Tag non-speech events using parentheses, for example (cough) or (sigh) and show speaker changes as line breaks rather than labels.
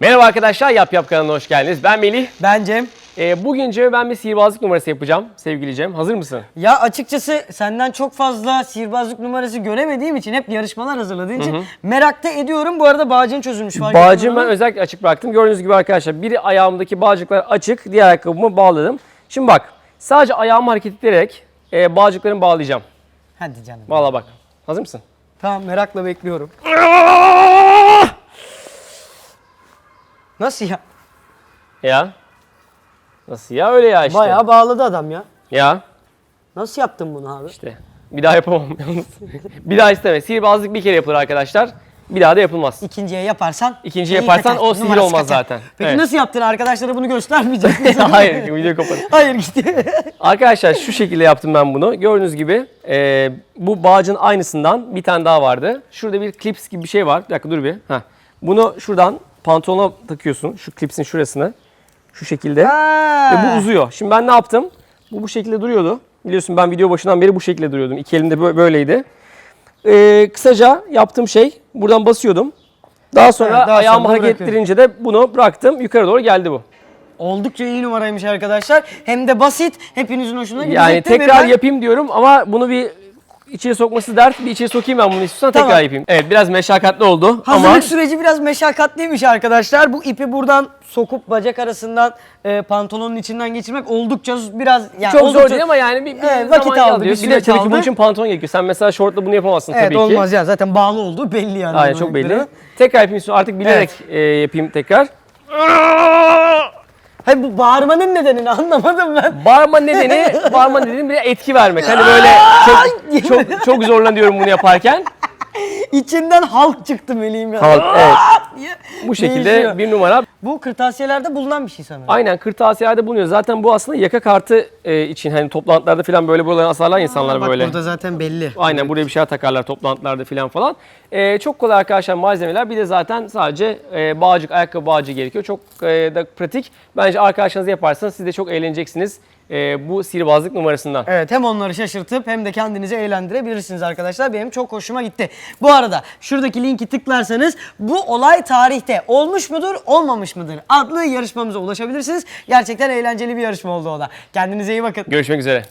Merhaba arkadaşlar, Yap Yap kanalına hoş geldiniz. Ben Melih.
Ben Cem.
Ee, bugün Cem'e ben bir sihirbazlık numarası yapacağım sevgili Cem. Hazır mısın?
Ya açıkçası senden çok fazla sihirbazlık numarası göremediğim için hep yarışmalar hazırladığın için merakta ediyorum. Bu arada bağcın çözülmüş. fark ettin
ben
mi?
özellikle açık bıraktım. Gördüğünüz gibi arkadaşlar biri ayağımdaki bağcıklar açık, diğer ayakkabımı bağladım. Şimdi bak, sadece ayağımı hareket ettirerek e, bağcıklarımı bağlayacağım.
Hadi canım.
Valla bak. Hazır mısın?
Tamam merakla bekliyorum. (laughs) Nasıl ya?
Ya. Nasıl ya? Öyle ya işte.
Bayağı bağladı adam ya.
Ya.
Nasıl yaptın bunu abi?
İşte. Bir daha yapamam yalnız. (laughs) bir daha isteme. Sihirbazlık bir kere yapılır arkadaşlar. Bir daha da yapılmaz.
İkinciye yaparsan
İkinciye yaparsan
kaçar,
o sihir olmaz
kaçar.
zaten.
Peki
Evet.
nasıl yaptın arkadaşlara bunu göstermeyecek (laughs) misin?
Hayır, video kapat. (laughs)
Hayır gitti.
Arkadaşlar şu şekilde yaptım ben bunu. Gördüğünüz gibi e, bu bağcın aynısından bir tane daha vardı. Şurada bir klips gibi bir şey var. Bir dakika dur bir. Heh. Bunu şuradan pantolona takıyorsun. Şu klipsin şurasını. Şu şekilde. Ve bu uzuyor. Şimdi ben ne yaptım? Bu bu şekilde duruyordu. Biliyorsun ben video başından beri bu şekilde duruyordum. İki elimde bö- böyleydi. E, kısaca yaptığım şey buradan basıyordum. Daha sonra
Evet, daha
ayağımı
sonra
hareket
bırakıyorum.
ettirince de bunu bıraktım. Yukarı doğru geldi bu.
Oldukça iyi numaraymış arkadaşlar. Hem de basit. Hepinizin hoşuna gidecek.
Yani tekrar yapayım diyorum ama bunu bir içeri sokması dert. Bir içeri sokayım ben bunu istiyorsan
Tamam.
tekrar yapayım. Evet biraz meşakkatli oldu
Hazırlık
ama
süreci biraz meşakkatliymiş arkadaşlar. Bu ipi buradan sokup bacak arasından e, pantolonun içinden geçirmek oldukça biraz yani
çok
oldukça-
zor değil ama yani bir, bir
Evet,
vakit
vakit
aldı.
aldı, bir
Bir de
süreç
tabii ki
aldı.
bunun için pantolon gerekiyor. Sen mesela şortla bunu yapamazsın
Evet
tabii ki.
olmaz ya zaten bağlı olduğu belli yani.
Aynen çok belli. Tekrar yapayım istiyorum. Artık bilerek e, yapayım tekrar.
Hayır bu bağırmanın nedenini anlamadım ben.
Bağırma nedeni, bağırma nedeni bir etki vermek. Hani böyle çok çok çok zorlanıyorum bunu yaparken.
İçinden halk çıktı meleğim ya.
Halk, evet.
Diye
Bu şekilde
değişiyor.
bir numara.
Bu kırtasiyelerde bulunan bir şey sanırım.
Aynen kırtasiyelerde bulunuyor. Zaten bu aslında yaka kartı e, için hani toplantılarda falan böyle buralarını asarlar insanlar
Bak
böyle.
burada zaten belli.
Aynen buraya bir şeyler takarlar toplantılarda falan falan. Ee, çok kolay arkadaşlar malzemeler. Bir de zaten sadece e, bağcık, ayakkabı bağcığı gerekiyor. Çok e, da pratik. Bence arkadaşlarınız yaparsanız siz de çok eğleneceksiniz e, bu sihirbazlık numarasından.
Evet hem onları şaşırtıp hem de kendinizi eğlendirebilirsiniz arkadaşlar. Benim çok hoşuma gitti. Bu arada şuradaki linki tıklarsanız bu olay tarihte olmuş mudur olmamış mıdır adlı yarışmamıza ulaşabilirsiniz. Gerçekten eğlenceli bir yarışma oldu o da. Kendinize iyi bakın.
Görüşmek üzere.